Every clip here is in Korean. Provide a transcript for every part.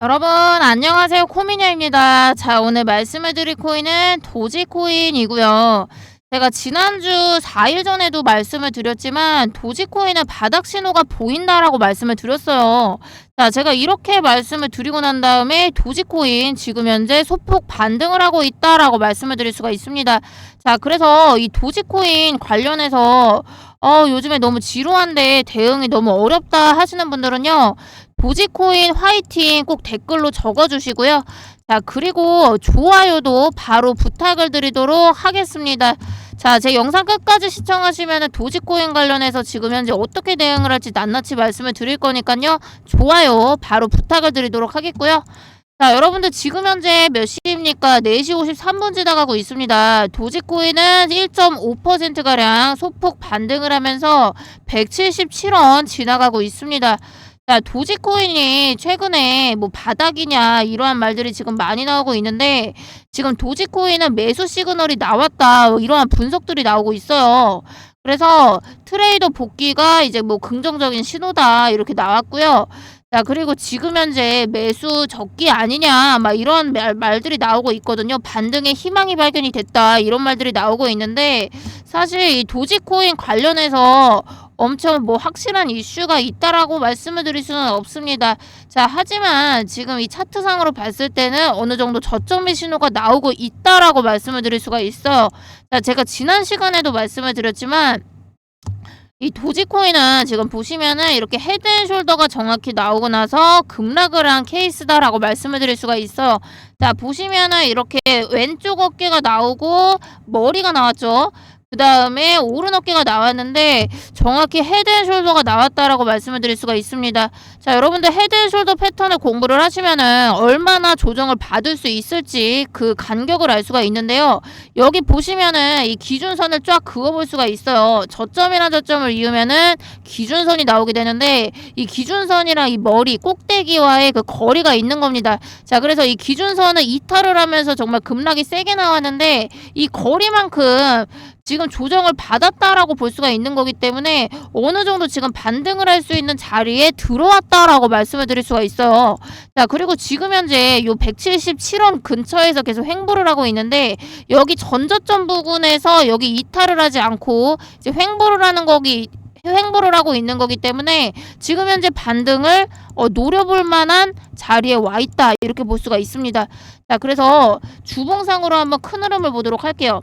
여러분 안녕하세요 코미녀입니다. 자 오늘 말씀을 드릴 코인은 도지코인이고요. 제가 지난주 4일 전에도 말씀을 드렸지만 도지코인은 바닥 신호가 보인다라고 말씀을 드렸어요. 자 제가 이렇게 말씀을 드리고 난 다음에 도지코인 지금 현재 소폭 반등을 하고 있다라고 말씀을 드릴 수가 있습니다. 자 그래서 이 도지코인 관련해서 어 요즘에 너무 지루한데 대응이 너무 어렵다 하시는 분들은요. 도지코인 화이팅 꼭 댓글로 적어주시고요. 자, 그리고 좋아요도 바로 부탁을 드리도록 하겠습니다. 자, 제 영상 끝까지 시청하시면 도지코인 관련해서 지금 현재 어떻게 대응을 할지 낱낱이 말씀을 드릴 거니까요. 좋아요 바로 부탁을 드리도록 하겠고요. 자, 여러분들 지금 현재 몇 시입니까? 4시 53분 지나가고 있습니다. 도지코인은 1.5%가량 소폭 반등을 하면서 177원 지나가고 있습니다. 자, 도지코인이 최근에 뭐 바닥이냐 이러한 말들이 지금 많이 나오고 있는데 지금 도지코인은 매수 시그널이 나왔다 뭐 이러한 분석들이 나오고 있어요. 그래서 트레이더 복귀가 이제 뭐 긍정적인 신호다 이렇게 나왔고요. 자, 그리고 지금 현재 매수 적기 아니냐, 막 이런 말, 말들이 나오고 있거든요. 반등의 희망이 발견이 됐다, 이런 말들이 나오고 있는데, 사실 이 도지코인 관련해서 엄청 뭐 확실한 이슈가 있다라고 말씀을 드릴 수는 없습니다. 자, 하지만 지금 이 차트상으로 봤을 때는 어느 정도 저점의 신호가 나오고 있다라고 말씀을 드릴 수가 있어요. 자, 제가 지난 시간에도 말씀을 드렸지만 이 도지코인은 지금 보시면은 이렇게 헤드앤숄더가 정확히 나오고 나서 급락을 한 케이스다라고 말씀을 드릴 수가 있어요. 자, 보시면은 이렇게 왼쪽 어깨가 나오고 머리가 나왔죠. 그 다음에 오른 어깨가 나왔는데 정확히 헤드앤숄더가 나왔다라고 말씀을 드릴 수가 있습니다. 자 여러분들 헤드앤숄더 패턴을 공부를 하시면은 얼마나 조정을 받을 수 있을지 그 간격을 알 수가 있는데요. 여기 보시면은 이 기준선을 쫙 그어볼 수가 있어요. 저점이나 저점을 이으면은 기준선이 나오게 되는데 이 기준선이랑 이 머리 꼭대기와의 그 거리가 있는 겁니다. 자 그래서 이 기준선을 이탈을 하면서 정말 급락이 세게 나왔는데 이 거리만큼 지금 조정을 받았다라고 볼 수가 있는 거기 때문에 어느 정도 지금 반등을 할 수 있는 자리에 들어왔다라고 말씀을 드릴 수가 있어요. 자, 그리고 지금 현재 요 177원 근처에서 계속 횡보를 하고 있는데 여기 전저점 부분에서 여기 이탈을 하지 않고 이제 횡보를 하는 거기 횡보를 하고 있는 거기 때문에 지금 현재 반등을 어, 노려볼 만한 자리에 와 있다 이렇게 볼 수가 있습니다. 자, 그래서 주봉상으로 한번 큰 흐름을 보도록 할게요.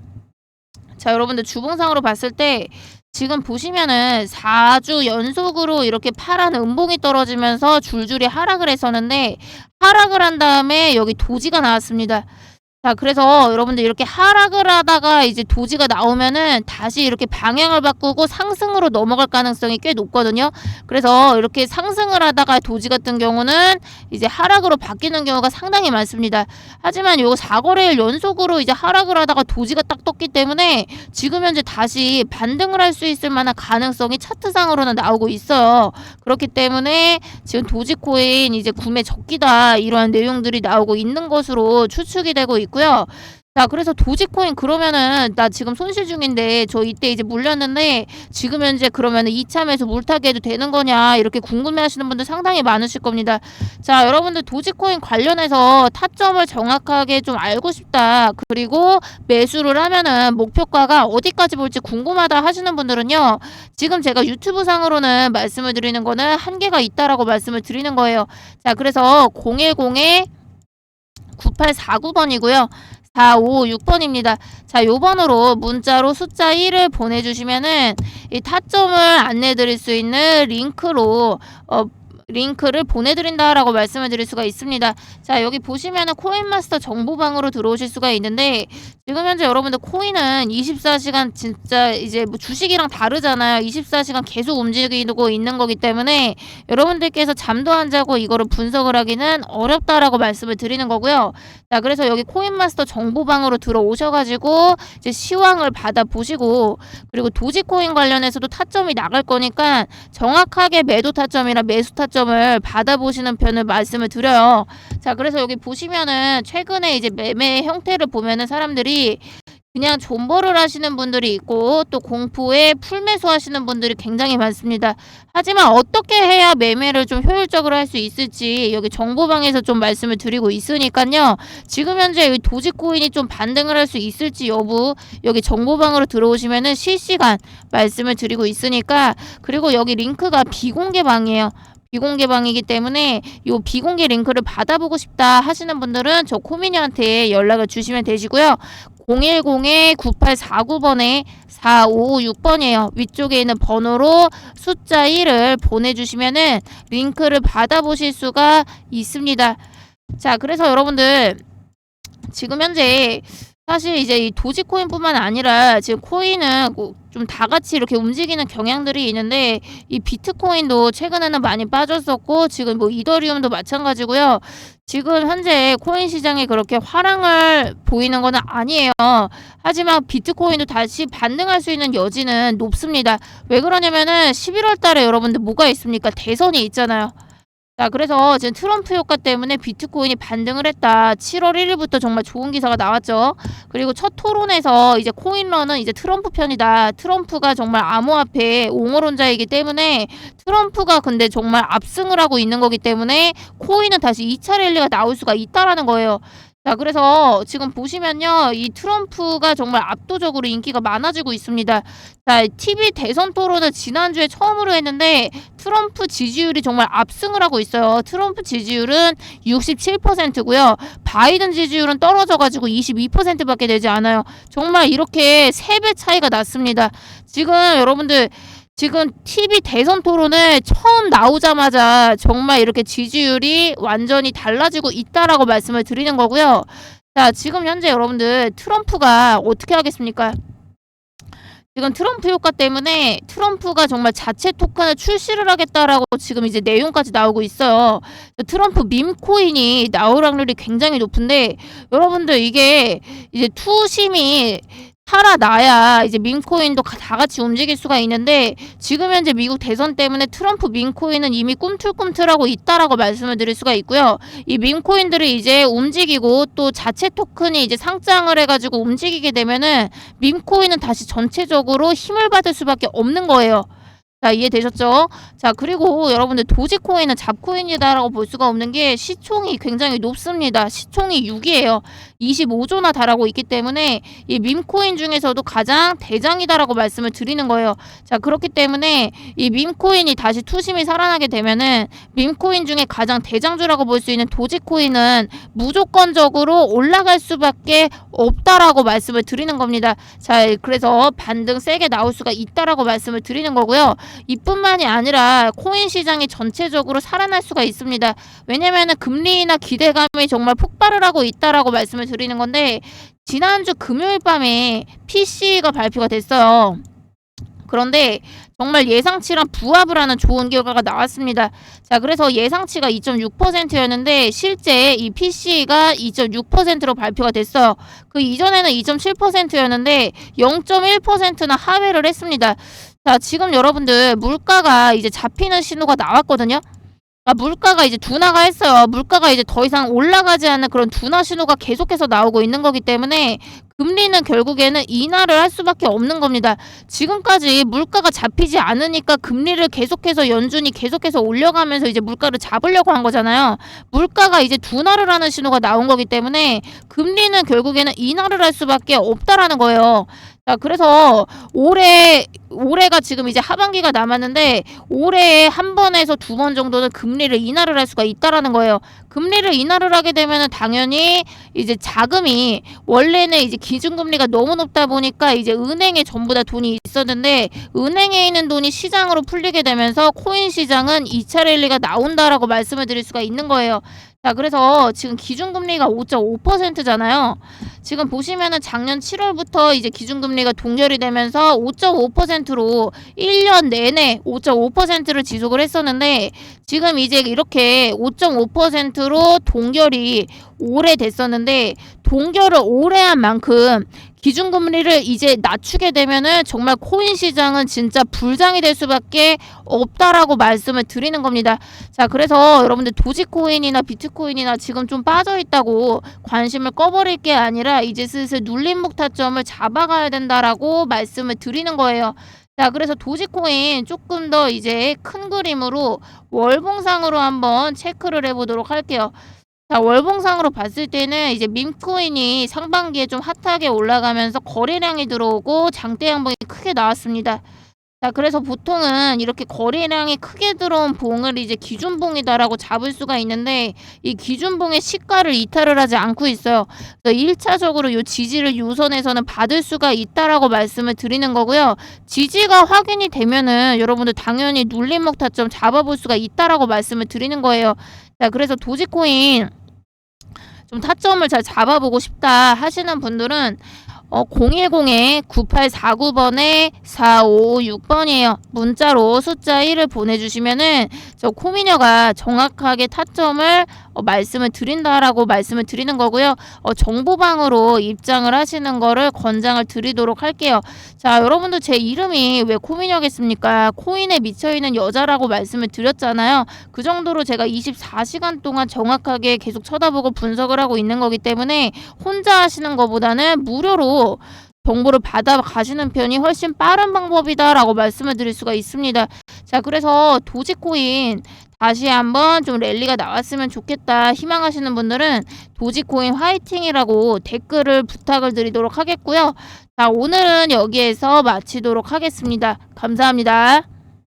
자, 여러분들 주봉상으로 봤을 때 지금 보시면은 4주 연속으로 이렇게 파란 음봉이 떨어지면서 줄줄이 하락을 했었는데 하락을 한 다음에 여기 도지가 나왔습니다. 자, 그래서 여러분들 이렇게 하락을 하다가 이제 도지가 나오면은 다시 이렇게 방향을 바꾸고 상승으로 넘어갈 가능성이 꽤 높거든요. 그래서 이렇게 상승을 하다가 도지 같은 경우는 이제 하락으로 바뀌는 경우가 상당히 많습니다. 하지만 요거 4거래일 연속으로 이제 하락을 하다가 도지가 딱 떴기 때문에 지금 현재 다시 반등을 할 수 있을 만한 가능성이 차트상으로는 나오고 있어요. 그렇기 때문에 지금 도지코인 이제 구매 적기다 이러한 내용들이 나오고 있는 것으로 추측이 되고 있고 요. 자, 그래서 도지코인 그러면은 나 지금 손실 중인데 저 이때 이제 물렸는데 지금 현재 그러면은 이참에서 물타기 해도 되는 거냐 이렇게 궁금해 하시는 분들 상당히 많으실 겁니다. 자, 여러분들 도지코인 관련해서 타점을 정확하게 좀 알고 싶다. 그리고 매수를 하면은 목표가가 어디까지 볼지 궁금하다 하시는 분들은요. 지금 제가 유튜브 상으로는 말씀을 드리는 거는 한계가 있다라고 말씀을 드리는 거예요. 자, 그래서 010에 9849번이고요. 456번입니다. 자, 요번으로 문자로 숫자 1을 보내주시면은 이 타점을 안내 드릴 수 있는 링크로 어, 링크를 보내드린다라고 말씀을 드릴 수가 있습니다. 자 여기 보시면은 코인마스터 정보방으로 들어오실 수가 있는데 지금 현재 여러분들 코인은 24시간 진짜 이제 뭐 주식이랑 다르잖아요. 24시간 계속 움직이고 있는 거기 때문에 여러분들께서 잠도 안 자고 이거를 분석을 하기는 어렵다라고 말씀을 드리는 거고요. 자 그래서 여기 코인마스터 정보방으로 들어오셔가지고 이제 시황을 받아 보시고 그리고 도지코인 관련해서도 타점이 나갈 거니까 정확하게 매도 타점이나 매수 타점 점을 받아보시는 편을 말씀을 드려요. 자, 그래서 여기 보시면은 최근에 이제 매매 형태를 보면은 사람들이 그냥 존버를 하시는 분들이 있고 또 공포에 풀매수 하시는 분들이 굉장히 많습니다. 하지만 어떻게 해야 매매를 좀 효율적으로 할 수 있을지 여기 정보방에서 좀 말씀을 드리고 있으니까요. 지금 현재 이 도지코인이 좀 반등을 할 수 있을지 여부 여기 정보방으로 들어오시면은 실시간 말씀을 드리고 있으니까 그리고 여기 링크가 비공개 방이에요. 비공개 방이기 때문에 요 비공개 링크를 받아보고 싶다 하시는 분들은 저 코미니한테 연락을 주시면 되시고요. 010-9849번에 4556번이에요. 위쪽에 있는 번호로 숫자 1을 보내주시면은 링크를 받아보실 수가 있습니다. 자, 그래서 여러분들 지금 현재 사실 이제 이 도지코인뿐만 아니라 지금 코인은 좀 다 같이 이렇게 움직이는 경향들이 있는데 이 비트코인도 최근에는 많이 빠졌었고 지금 뭐 이더리움도 마찬가지고요. 지금 현재 코인 시장에 그렇게 화랑을 보이는 건 아니에요. 하지만 비트코인도 다시 반등할 수 있는 여지는 높습니다. 왜 그러냐면은 11월 달에 여러분들 뭐가 있습니까? 대선이 있잖아요. 자, 그래서 지금 트럼프 효과 때문에 비트코인이 반등을 했다. 7월 1일부터 정말 좋은 기사가 나왔죠. 그리고 첫 토론에서 이제 코인러는 이제 트럼프 편이다. 트럼프가 정말 암호화폐 옹호론자이기 때문에 트럼프가 근데 정말 압승을 하고 있는 거기 때문에 코인은 다시 2차 랠리가 나올 수가 있다라는 거예요. 자, 그래서 지금 보시면요. 이 트럼프가 정말 압도적으로 인기가 많아지고 있습니다. 자, TV 대선 토론을 지난주에 처음으로 했는데 트럼프 지지율이 정말 압승을 하고 있어요. 트럼프 지지율은 67%고요. 바이든 지지율은 떨어져가지고 22%밖에 되지 않아요. 정말 이렇게 3배 차이가 났습니다. 지금 여러분들 지금 TV 대선 토론을 처음 나오자마자 정말 이렇게 지지율이 완전히 달라지고 있다라고 말씀을 드리는 거고요. 자, 지금 현재 여러분들 트럼프가 어떻게 하겠습니까? 지금 트럼프 효과 때문에 트럼프가 정말 자체 토큰을 출시를 하겠다라고 지금 이제 내용까지 나오고 있어요. 트럼프 밈코인이 나올 확률이 굉장히 높은데 여러분들 이게 이제 투심이 살아나야 이제 민코인도 가- 다 같이 움직일 수가 있는데 지금 현재 미국 대선 때문에 트럼프 민코인은 이미 꿈틀꿈틀하고 있다라고 말씀을 드릴 수가 있고요. 이 민코인들이 이제 움직이고 또 자체 토큰이 이제 상장을 해가지고 움직이게 되면은 민코인은 다시 전체적으로 힘을 받을 수밖에 없는 거예요. 자 이해되셨죠? 자 그리고 여러분들 도지코인은 잡코인이다라고 볼 수가 없는 게 시총이 굉장히 높습니다. 시총이 6이에요. 25조나 달하고 있기 때문에 이 밈코인 중에서도 가장 대장이다라고 말씀을 드리는 거예요. 자 그렇기 때문에 이 밈코인이 다시 투심이 살아나게 되면은 밈코인 중에 가장 대장주라고 볼 수 있는 도지코인은 무조건적으로 올라갈 수밖에 없다라고 말씀을 드리는 겁니다. 자 그래서 반등 세게 나올 수가 있다라고 말씀을 드리는 거고요. 이뿐만이 아니라 코인 시장이 전체적으로 살아날 수가 있습니다. 왜냐면은 금리나 기대감이 정말 폭발을 하고 있다라고 말씀을 드리는 건데 지난주 금요일 밤에 PC가 발표가 됐어요. 그런데 정말 예상치랑 부합을 하는 좋은 결과가 나왔습니다. 자, 그래서 예상치가 2.6%였는데 실제 이 PC가 2.6%로 발표가 됐어요. 그 이전에는 2.7%였는데 0.1%나 하회를 했습니다. 자, 지금 여러분들 물가가 이제 잡히는 신호가 나왔거든요. 아, 물가가 이제 둔화가 했어요. 물가가 이제 더 이상 올라가지 않는 그런 둔화 신호가 계속해서 나오고 있는 거기 때문에 금리는 결국에는 인하를 할 수밖에 없는 겁니다. 지금까지 물가가 잡히지 않으니까 금리를 계속해서 연준이 계속해서 올려가면서 이제 물가를 잡으려고 한 거잖아요. 물가가 이제 둔화를 하는 신호가 나온 거기 때문에 금리는 결국에는 인하를 할 수밖에 없다라는 거예요. 자, 그래서 올해 올해가 지금 이제 하반기가 남았는데 올해에 한 번에서 두 번 정도는 금리를 인하를 할 수가 있다라는 거예요. 금리를 인하를 하게 되면은 당연히 이제 자금이 원래는 이제 기준금리가 너무 높다 보니까 이제 은행에 전부 다 돈이 있었는데 은행에 있는 돈이 시장으로 풀리게 되면서 코인 시장은 2차 랠리가 나온다라고 말씀을 드릴 수가 있는 거예요. 자, 그래서 지금 기준금리가 5.5%잖아요. 지금 보시면은 작년 7월부터 이제 기준금리가 동결이 되면서 5.5%로 1년 내내 5.5%를 지속을 했었는데 지금 이제 이렇게 5.5%로 동결이 오래됐었는데 동결을 오래 한 만큼 기준금리를 이제 낮추게 되면은 정말 코인 시장은 진짜 불장이 될 수밖에 없다라고 말씀을 드리는 겁니다. 자, 그래서 여러분들 도지코인이나 비트코인이나 지금 좀 빠져 있다고 관심을 꺼버릴 게 아니라 이제 슬슬 눌림목 타점을 잡아가야 된다라고 말씀을 드리는 거예요. 자, 그래서 도지코인 조금 더 이제 큰 그림으로 월봉상으로 한번 체크를 해보도록 할게요. 자, 월봉상으로 봤을 때는 이제 밈코인이 상반기에 좀 핫하게 올라가면서 거래량이 들어오고 장대 양봉이 크게 나왔습니다. 자, 그래서 보통은 이렇게 거래량이 크게 들어온 봉을 이제 기준봉이다라고 잡을 수가 있는데 이 기준봉의 시가를 이탈을 하지 않고 있어요. 그래서 1차적으로 요 지지를 요선에서는 받을 수가 있다라고 말씀을 드리는 거고요. 지지가 확인이 되면은 여러분들 당연히 눌림목 타점 잡아볼 수가 있다라고 말씀을 드리는 거예요. 자, 그래서 도지코인 좀 타점을 잘 잡아보고 싶다 하시는 분들은 어, 010-9849번에 4556번이에요. 문자로 숫자 1을 보내주시면은 저 코미녀가 정확하게 타점을 어, 말씀을 드린다라고 말씀을 드리는 거고요. 어, 정보방으로 입장을 하시는 거를 권장을 드리도록 할게요. 자, 여러분들 제 이름이 왜 코미녀겠습니까? 코인에 미쳐있는 여자라고 말씀을 드렸잖아요. 그 정도로 제가 24시간 동안 정확하게 계속 쳐다보고 분석을 하고 있는 거기 때문에 혼자 하시는 것보다는 무료로 정보를 받아 가시는 편이 훨씬 빠른 방법이다라고 말씀을 드릴 수가 있습니다. 자, 그래서 도지코인 다시 한번 좀 랠리가 나왔으면 좋겠다 희망하시는 분들은 도지코인 화이팅이라고 댓글을 부탁을 드리도록 하겠고요. 자, 오늘은 여기에서 마치도록 하겠습니다. 감사합니다.